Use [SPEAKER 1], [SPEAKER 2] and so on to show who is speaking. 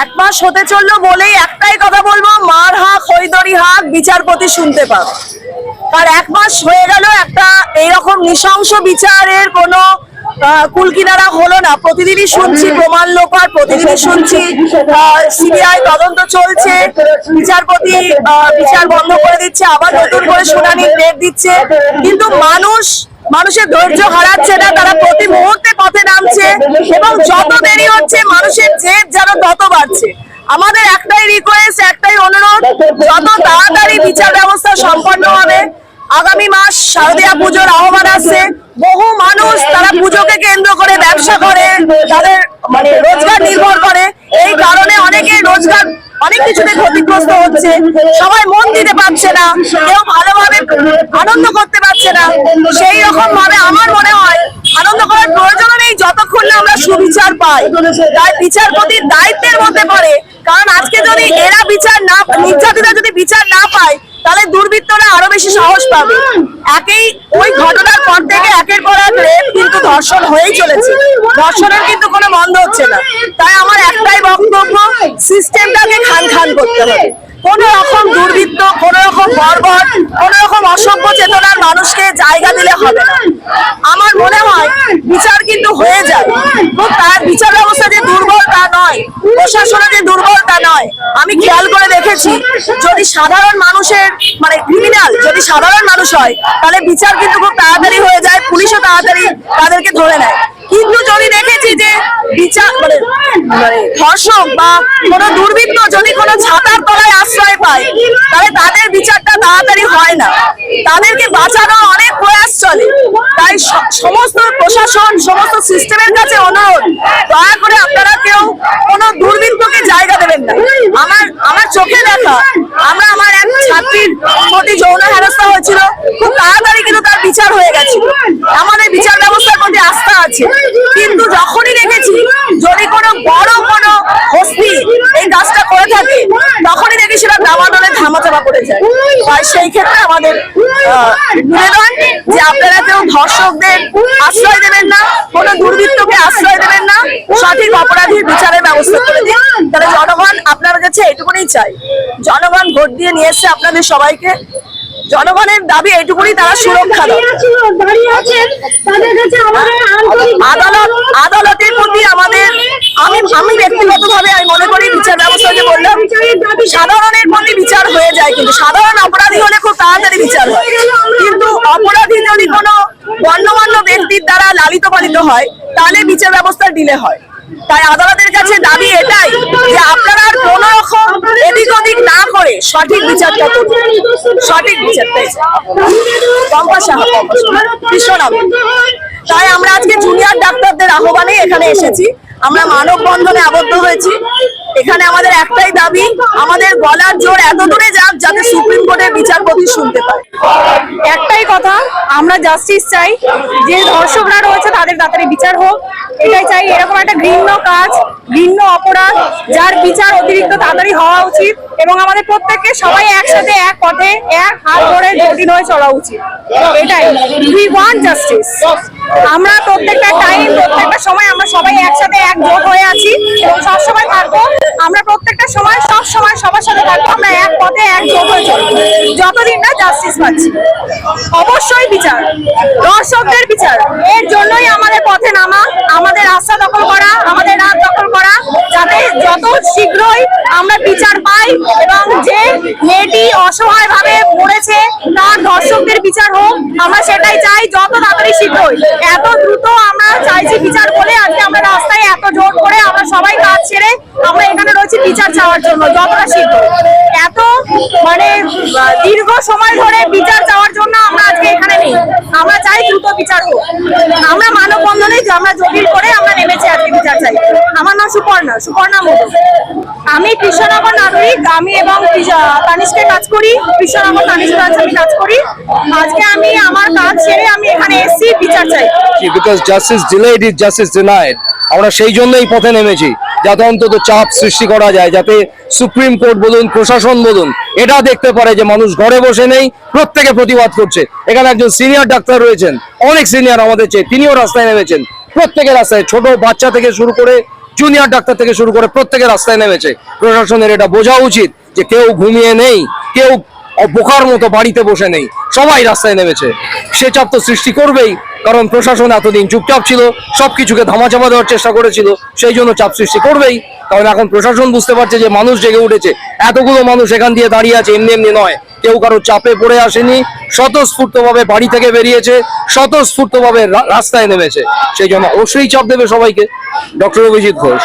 [SPEAKER 1] এক মাস হতে চলল বলেই একটাই কথা বলব, মার হাক হইদরি হাক বিচারপতি শুনতে পাবে। আর এক মাস হয়ে গেল, একটা এইরকম নৃশংস বিচারের কোনো কুলকিনারা হলো না। প্রতিদিনই শুনছি প্রমাণ লোপার প্রতিদিনই শুনছি সিবিআই তদন্ত চলছে, বিচারপতি বিচার বন্ধ করে দিচ্ছে, আবার নতুন করে শুনানির ডেট দিচ্ছে। কিন্তু মানুষ মানুষের ধৈর্য হারাচ্ছে না, তারা প্রতি মুহূর্তে পথে নামছে এবং যত দেরি হচ্ছে মানুষের জেদ যেন তত বাড়ছে। আমাদের একটাই রিকোয়েস্ট একটাই অনুরোধ, যত তাড়াতাড়ি বিচার ব্যবস্থা সম্পন্ন হবে, আগামী মাস শারদীয়া পুজোর আহ্বান আছে বহু মানুষ তারা পুজোকে কেন্দ্র করে ব্যবসা করে, তাদের মানে রোজগার নির্ভর করে। এই কারণে অনেকে রোজগার অনেক কিছুতে ক্ষতিগ্রস্ত হচ্ছে। সবাই মন দিতে পারছে না, কেউ ভালোভাবে আনন্দ করতে পারছে না। সেই রকম ভাবে আমার মনে হয় আনন্দ করার প্রয়োজন নেই, যতক্ষণ না আমরা সুবিচার পাই। তাই বিচারপতির দায়িত্বের মধ্যে পড়ে। কারণ আজকে যদি এরা বিচার না, নির্যাতিতা যদি তাহলে দুর্বৃত্তরা আরও বেশি সাহস পাবে। একই ওই ঘটনার পর থেকে একের পর এক রেপ কিন্তু ধর্ষণ হয়েই চলেছে। ধর্ষণের কিন্তু কোনো বন্ধ হচ্ছে না। তাই আমার একটাই বক্তব্য সিস্টেমটাকে খান খান করতে হবে। কোন রকম দুর্বৃত্ত, কোন রকম বর্বর, কোন রকম অসভ্য চেতনার মানুষকে জায়গা দিলে হবে না। আমার কিন্তু হয়ে যায়। তো তার বিচার ব্যবস্থা যে দুর্বল তা নয় প্রশাসনে যে দুর্বল তা নয়, আমি খেয়াল করে দেখেছি, যদি সাধারণ মানুষের মানে ক্রিমিনাল যদি সাধারণ মানুষ হয়, তাহলে বিচার কিন্তু খুব তাড়াতাড়ি হয়ে যায়, পুলিশও তাড়াতাড়ি তাদেরকে ধরে নেয়। কিন্তু যদি দেখেছি যে বিচার মানে মানে বা কোনো দুর্বৃত্ত যদি কোনো ছাতার তলায় আশ্রয় পায়, তাহলে তাদের বিচারটা তাড়াতাড়ি হয় না। তাদেরকে বাঁচানোর অনেক প্রয়াস চলে। তাই সমস্ত প্রশাসন, সমস্ত সিস্টেমের কাছে অনুরোধ, দয়া করে আপনারা কেউ কোনো দুর্বৃত্তকে জায়গা দেবেন না। আমার আমার চোখে দেখা, আমরা আমার এক ছাত্রীর প্রতি যৌন হেনস্থা হয়েছিল, খুব তাড়াতাড়ি কিন্তু তার বিচার হয়ে গেছে আমাদের বিচার ব্যবস্থার প্রতি আস্থা আছে কিন্তু যখনই দেখেছি যদি কোনো বড় কোনো হস্তি এই কাজটা করে থাকে, তখনই দেখি সেটা দামাদলে ধামাচাপা পড়ে যায়। তাই সেই ক্ষেত্রে আমাদের নিবেদন যে আপনারা কেউ ধর্ষকদের আশ্রয় দেবেন না, কোনো দুর্বৃত্তকে আশ্রয় দেবেন না, সঠিক অপরাধীর বিচারের ব্যবস্থা করে দিন। তাহলে জনগণ আপনার কাছে এটুকুনি চাই। জনগণ ভোট দিয়ে নিয়ে এসছে আপনাদের সবাইকে। জনগণের দাবি এটুকুনি তারা সুরক্ষা দাও
[SPEAKER 2] দাঁড়িয়ে আছেন তাদের কাছে আমাদের আন্তরিক
[SPEAKER 1] আদালত আদালতের প্রতি আমাদের আমি আমি ব্যক্তিগতভাবে আমি মনে করি বিচার ব্যবস্থা যে বললাম সাধারণের প্রতি বিচার হয়ে যায় কিন্তু সাধারণ অপরাধী হলে খুব তাড়াতাড়ি বিচার হয়। কিন্তু অপরাধী যদি কোনো গণ্যমান্য ব্যক্তির দ্বারা লালিত পালিত হয়, তাহলে বিচার ব্যবস্থা ডিলে হয়। তাই আদালতের কাছে দাবি এটাই যে আপনারা কোনো রকম এদিক ওদিক না করে সঠিক বিচারটা করুন। সঠিক সাহা, পম্পা তাই আমরা আজকে জুনিয়র ডাক্তারদের আহ্বানে এখানে এসেছি। আমরা মানববন্ধনে আবদ্ধ হয়েছি। এখানে আমাদের একটাই দাবি, আমাদের গলার জোর এত দূরে যাক যাতে সুপ্রিম কোর্টের বিচারপতি শুনতে পায়।
[SPEAKER 3] একটাই কথা, আমরা জাস্টিস চাই, যে ধর্ষকরা রয়েছে তাদের তাড়াতাড়ি বিচার হোক। এটাই চাই, এরকম একটা ঘৃণ্য কাজ, ঘৃণ্য অপরাধ, যার বিচার অতিরিক্ত তাড়াতাড়ি হওয়া উচিত এবং আমাদের প্রত্যেককে সবাই একসাথে এক পথে, এক হাত ধরে জটিল হয়ে চলা উচিত। এটাই উই ওয়ান্ট জাস্টিস আমরা প্রত্যেকটা টাইম প্রত্যেকটা সময় আমরা সবাই একসাথে একজোট হয়ে আছি এবং সবসময় থাকব আমরা প্রত্যেকটা সময় সবার সাথে থাকব, আমরা এক পথে একজোট হয়ে চলবো। যতদিন না জাস্টিস পাচ্ছি। অবশ্যই বিচার, দর্শকদের বিচার। এর জন্যই আমাদের পথে নামা, আমাদের রাস্তা দখল করা, আমাদের রাত দখল করা, যাতে যত শীঘ্রই আমরা বিচার পাই এবং যে মেয়েটি অসহায় ভাবে মরেছে তার দর্শকদের বিচার হোক, আমরা সেটাই চাই, যত তাড়াতাড়ি শীঘ্রই। এত দ্রুত আমরা চাইছি বিচার বলে আজকে আমরা রাস্তায় এত জোর করে আমরা সবাই কাজ ছেড়ে আমরা এখানে রয়েছি বিচার চাওয়ার জন্য, যতটা শীঘ্র এত মানে দীর্ঘ সময় ধরে বিচার চাওয়ার জন্য আমরা আজকে এখানে নেই। আমরা চাই দ্রুত বিচার হোক। আমরা মানববন্ধনে যে আমরা জটিল করে আমরা নেমেছি আজকে বিচার চাই। আমার নাম সুপর্ণা সুপর্ণা আমি কৃষ্ণনগর নাগরিক, আমি এবং কাজ করি, কৃষ্ণনগর আমি কাজ করি। আজকে আমি আমার কাজ আমি এখানে বিচার চাই।
[SPEAKER 4] আমরা সেই জন্যই পথে নেমেছি, যাতে অন্তত চাপ সৃষ্টি করা যায়, যাতে সুপ্রিম কোর্ট বলুন, প্রশাসন বলুন, এটা দেখতে পারে যে মানুষ ঘরে বসে নেই, প্রত্যেকে প্রতিবাদ করছে। এখানে একজন সিনিয়র ডাক্তার রয়েছেন অনেক সিনিয়র আমাদের চেয়ে তিনিও রাস্তায় নেমেছেন। প্রত্যেকের রাস্তায় ছোট বাচ্চা থেকে শুরু করে জুনিয়র ডাক্তার থেকে শুরু করে প্রত্যেকের রাস্তায় নেমেছে। প্রশাসনের এটা বোঝা উচিত যে কেউ ঘুমিয়ে নেই, কেউ বোকার মতো বাড়িতে বসে নেই, সবাই রাস্তায় নেমেছে। সে চাপ তো সৃষ্টি করবেই, কারণ প্রশাসন এতদিন চুপচাপ ছিল, সবকিছুকে ধামাচাপা দেওয়ার চেষ্টা করেছিল, সেই জন্য চাপ সৃষ্টি করবেই। কারণ এখন প্রশাসন বুঝতে পারছে যে মানুষ জেগে উঠেছে। এতগুলো মানুষ এখান দিয়ে দাঁড়িয়ে আছে, এমনি এমনি নয়। কেউ কারও চাপে পড়ে আসেনি, স্বতঃস্ফূর্তভাবে বাড়ি থেকে বেরিয়েছে, স্বতঃস্ফূর্তভাবে রাস্তায় নেমেছে। সেই জন্য অবশ্যই চাপ দেবে সবাইকে। ডক্টর অভিজিৎ ঘোষ।